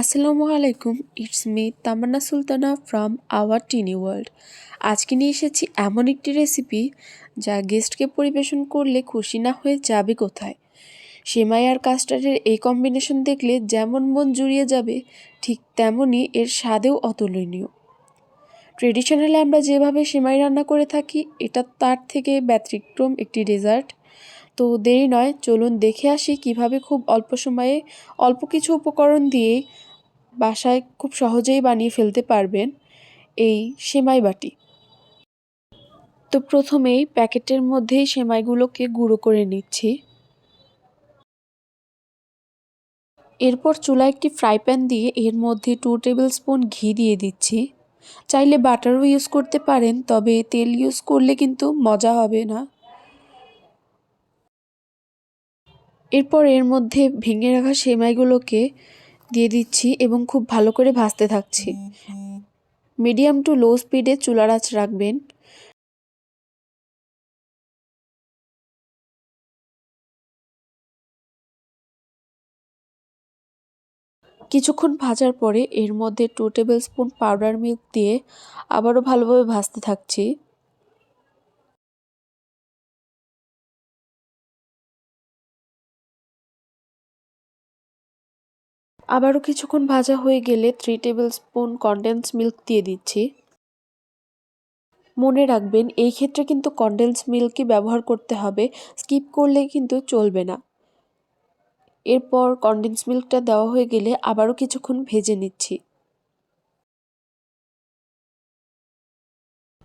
আসসালামু আলাইকুম, it's me Tamanna Sultana from our tiny world. আজকে নিয়ে এসেছি এমন একটি রেসিপি যা গেস্টকে পরিবেশন করলে খুশি না হয়ে যাবে কোথায়। সেমাই আর কাস্টার্ডের এই কম্বিনেশন দেখলে যেমন মন জুড়িয়ে যাবে, ঠিক তেমনই এর স্বাদেও অতুলনীয়। ট্রেডিশনালি আমরা যেভাবে সেমাই রান্না করে থাকি, এটা তার থেকে ব্যতিক্রম একটি ডেজার্ট। তো দেরি নয়, চলুন দেখে আসি কীভাবে খুব অল্প সময়ে অল্প কিছু উপকরণ দিয়েই বাসায় খুব সহজেই বানিয়ে ফেলতে পারবেন এই সেমাই বাটি। তো প্রথমেই প্যাকেটের মধ্যেই সেমাইগুলোকে গুঁড়ো করে নিচ্ছি। এরপর চুলা একটি ফ্রাই প্যান দিয়ে এর মধ্যে টু টেবিল স্পুন ঘি দিয়ে দিচ্ছি। চাইলে বাটারও ইউজ করতে পারেন, তবে তেল ইউজ করলে কিন্তু মজা হবে না। এরপর এর মধ্যে ভেঙে রাখা সেমাইগুলোকে দিয়ে দিচ্ছি এবং খুব ভালো করে ভাজতে থাকছি। মিডিয়াম টু লো স্পিডে চুলার আঁচ রাখবেন। কিছুক্ষণ ভাজার পরে এর মধ্যে two table spoon powder milk দিয়ে আবারও ভালোভাবে ভাজতে থাকছি। আবারও কিছুক্ষণ ভাজা হয়ে গেলে three table spoon condense milk দিয়ে দিচ্ছি। মনে রাখবেন, এই ক্ষেত্রে কিন্তু কনডেন্স মিল্কই ব্যবহার করতে হবে স্কিপ করলে কিন্তু চলবে না। এরপর কনডেন্স মিল্কটা দেওয়া হয়ে গেলে আবারও কিছুক্ষণ ভেজে নিচ্ছি।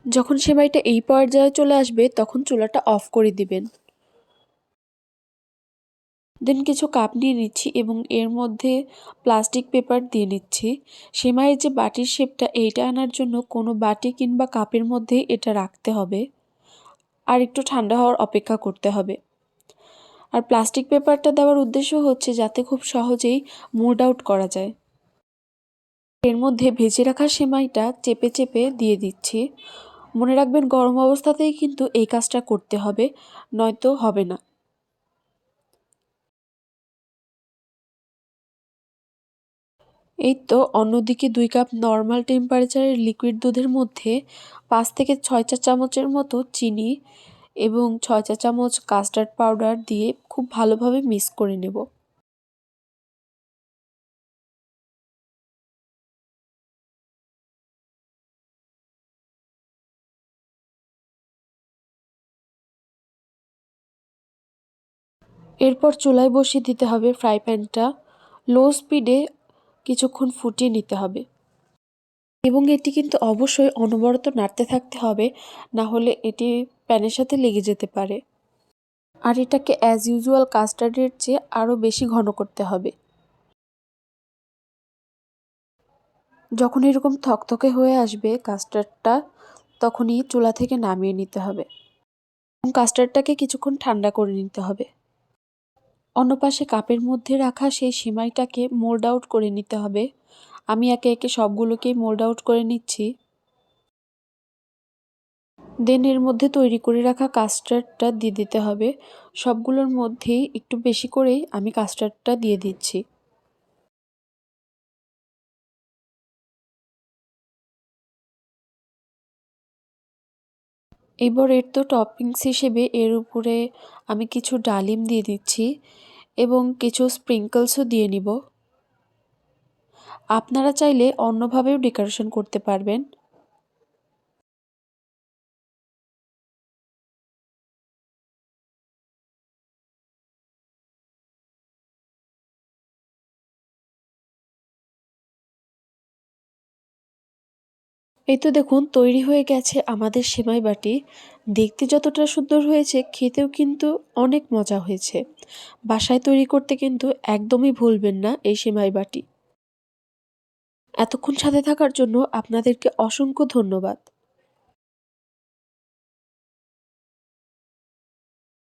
যখন সেমাইটা এই পর্যায়ে চলে আসবে, তখন চুলাটা অফ করে দিবেন। দেন কিছু কাপ নিয়ে নিচ্ছি এবং এর মধ্যে প্লাস্টিক পেপার দিয়ে নিচ্ছি। সেমাইয়ের যে বাটির শেপটা এইটা আনার জন্য কোনো বাটি কিংবা কাপের মধ্যে এটা রাখতে হবে। আর একটু ঠান্ডা হওয়ার অপেক্ষা করতে হবে। আর প্লাস্টিক পেপারটা দেওয়ার উদ্দেশ্য হচ্ছে যাতে খুব সহজেই মুড আউট করা যায়। এর মধ্যে ভেজে রাখা সেমাইটা চেপে চেপে দিয়ে দিচ্ছি। মনে রাখবেন গরম অবস্থাতেই কিন্তু এই কাজটা করতে হবে, নয়তো হবে না। এই তো অন্যদিকে দুই কাপ নর্মাল টেম্পারেচারের লিকুইড দুধের মধ্যে পাঁচ থেকে ছয় চা চামচের মতো চিনি এবং ছয় চা চামচ কাস্টার্ড পাউডার দিয়ে খুব ভালোভাবে মিক্স করে নেব। এরপর চুলায় বসিয়ে দিতে হবে ফ্রাই প্যানটা লো স্পিডে কিছুক্ষণ ফুটিয়ে নিতে হবে। এবং এটি কিন্তু অবশ্যই অনবরত নাড়তে থাকতে হবে, না হলে এটি প্যানের সাথে লেগে যেতে পারে। আর এটাকে অ্যাজ ইউজুয়াল কাস্টার্ডের চেয়ে আরও বেশি ঘন করতে হবে। যখন এরকম থকথকে হয়ে আসবে কাস্টার্ডটা তখনই চুলা থেকে নামিয়ে নিতে হবে। এবং কাস্টার্ডটাকে কিছুক্ষণ ঠান্ডা করে নিতে হবে। অন্য পাশে কাপের মধ্যে রাখা সেই সিমাইটাকে মোল্ড আউট করে নিতে হবে। আমি একে একে সবগুলোকেই মোল্ড আউট করে নিচ্ছি। দেন এর মধ্যে তৈরি করে রাখা কাস্টার্ডটা দিয়ে দিতে হবে। সবগুলোর মধ্যেই একটু বেশি করেই আমি কাস্টার্ডটা দিয়ে দিচ্ছি। এবার এর তো টপিংস হিসেবে এর উপরে আমি কিছু ডালিম দিয়ে দিচ্ছি এবং কিছু স্প্রিঙ্কলসও দিয়ে নিব। আপনারা চাইলে অন্যভাবেও ডেকোরেশন করতে পারবেন। এই তো দেখুন, তৈরি হয়ে গেছে আমাদের সেমাই বাটি। দেখতে যতটা সুন্দর হয়েছে, খেতেও কিন্তু অনেক মজা হয়েছে। বাসায় তৈরি করতে কিন্তু একদমই ভুলবেন না এই সেমাই বাটি। এতক্ষণ সাথে থাকার জন্য আপনাদেরকে অসংখ্য ধন্যবাদ।